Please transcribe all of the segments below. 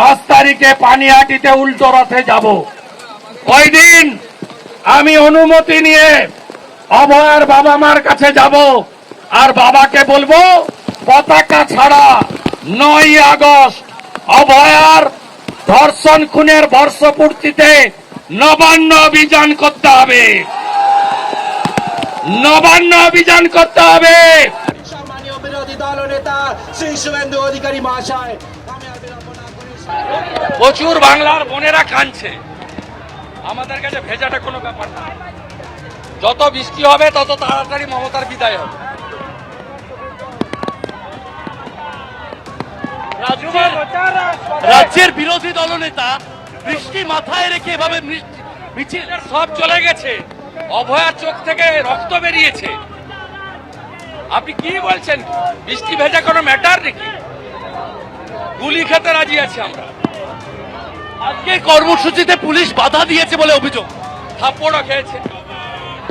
পাঁচ তারিখে পানিহাটিতে উল্টো রথে যাব। ওই দিন আমি অনুমতি নিয়ে অভয়ার বাবা মার কাছে যাব। আর বাবাকে বলব, পতাকা ছাড়া নয় আগস্ট অভয়ার ধর্ষণ খুনের বর্ষপূর্তিতে নবান্ন অভিযান করতে হবে। নবান্ন অভিযান করতে হবে। বিরোধী দল নেতা শ্রী শুভেন্দু অধিকারী মহাশয় প্রচুর বাংলার বোনেরা কাঁদছে। আমাদের কাছে ভেজাটা কোনো ব্যাপার না। যত বৃষ্টি হবে, তত তাড়াতাড়ি মমতার বিদায় হবে। রাজ্যের বিরোধী দলনেতা বৃষ্টি মাথায় রেখে এভাবে মিছিল সব চলে গেছে। অভয়ার চোখ থেকে রক্ত বেরিয়েছে। আপনি কি বলছেন? বৃষ্টি ভেজা কোনো ম্যাটার নাকি রাজি আছি আমরা। আজকে কর্মসূচিতে পুলিশ বাধা দিয়েছে বলে অভিযোগ। থাপ্পড়ও খেয়েছে।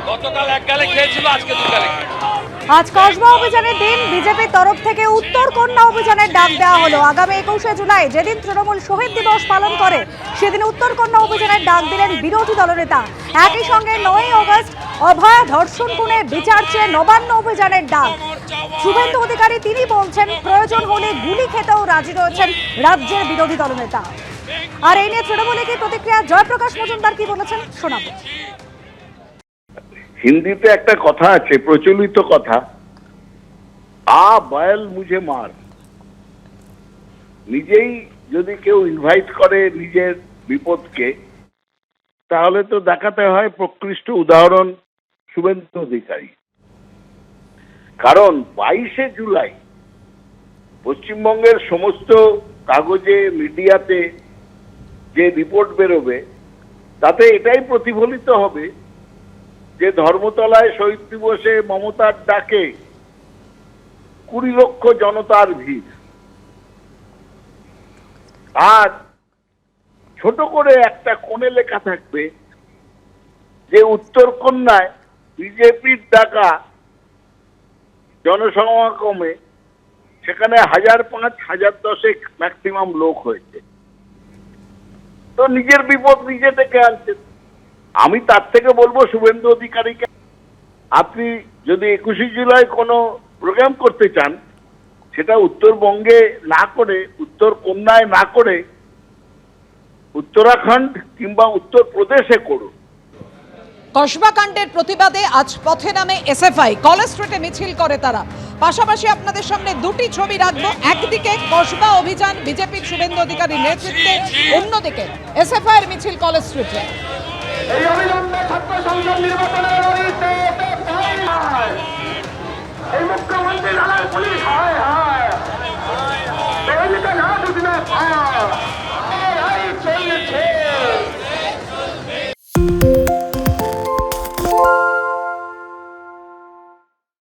গতকাল এক গালে খেয়েছিল, আজকে দু গালে আজ কসবা অভিযানের দিন বিজেপির তরফ থেকে উত্তর কন্যা অভিযানের ডাক দেওয়া হলো। আগামী একুশে জুলাই, যেদিন তৃণমূল শহীদ দিবস পালন করে সেদিন উত্তর কন্যা অভিযানের ডাক দিলেন বিরোধী দলনেতা একই সঙ্গে নয় অগস্ট অভয়া ধর্ষণ খুনে বিচার চেয়ে নবান্ন অভিযানের ডাক। শুভেন্দু অধিকারী তিনি বলছেন, প্রয়োজন হলে গুলি খেতেও রাজি রয়েছেন রাজ্যের বিরোধী দলনেতা আর এই নিয়ে তৃণমূলে কি প্রতিক্রিয়া? জয়প্রকাশ মজুমদার কি বলেছেন? শোনাবো। হিন্দিতে একটা কথা আছে, প্রচলিত কথা। আ বয়েল মুঝে মার। নিজেই যদি কেউ ইনভাইট করে নিজের বিপদকে, তাহলে তো দেখাতে হয় প্রকৃষ্ট উদাহরণ শুভেন্দু অধিকারী। কারণ বাইশে জুলাই পশ্চিমবঙ্গের সমস্ত কাগজে, মিডিয়াতে যে রিপোর্ট বেরোবে, তাতে এটাই প্রতিফলিত হবে যে ধর্মতলায় শহীদ দিবসে মমতার ডাকে কুড়ি লক্ষ জনতার ভিড়। আর ছোট করে একটা কোণে লেখা থাকবে যে উত্তর কন্যায় বিজেপির ডাকা জনসমাগমে সেখানে হাজার পাঁচ, হাজার দশেক ম্যাক্সিমাম লোক হয়েছে। তো নিজের বিপদ নিজে থেকে আনছেন। আমি তার থেকে বলব, শুভেন্দু অধিকারীকে, আপনি যদি একুশে জুলাই কোনো প্রোগ্রাম করতে চান, সেটা উত্তরবঙ্গে না করে, উত্তর কন্যায় না করে উত্তরাখণ্ড কিংবা উত্তরপ্রদেশে করুন। কসবাকাণ্ডের প্রতিবাদে আজ পথে নামে এসএফআই। কলেজ স্ট্রিটে মিছিল করে তারা। পাশাপাশি আপনাদের সামনে দুটি ছবি রাখব। একদিকে কসবা অভিযান বিজেপির শুভেন্দু অধিকারীর নেতৃত্বে। অন্যদিকে এসএফআইয়ের মিছিল কলেজ স্ট্রিটে মুখ্যমন্ত্রী পুলিশ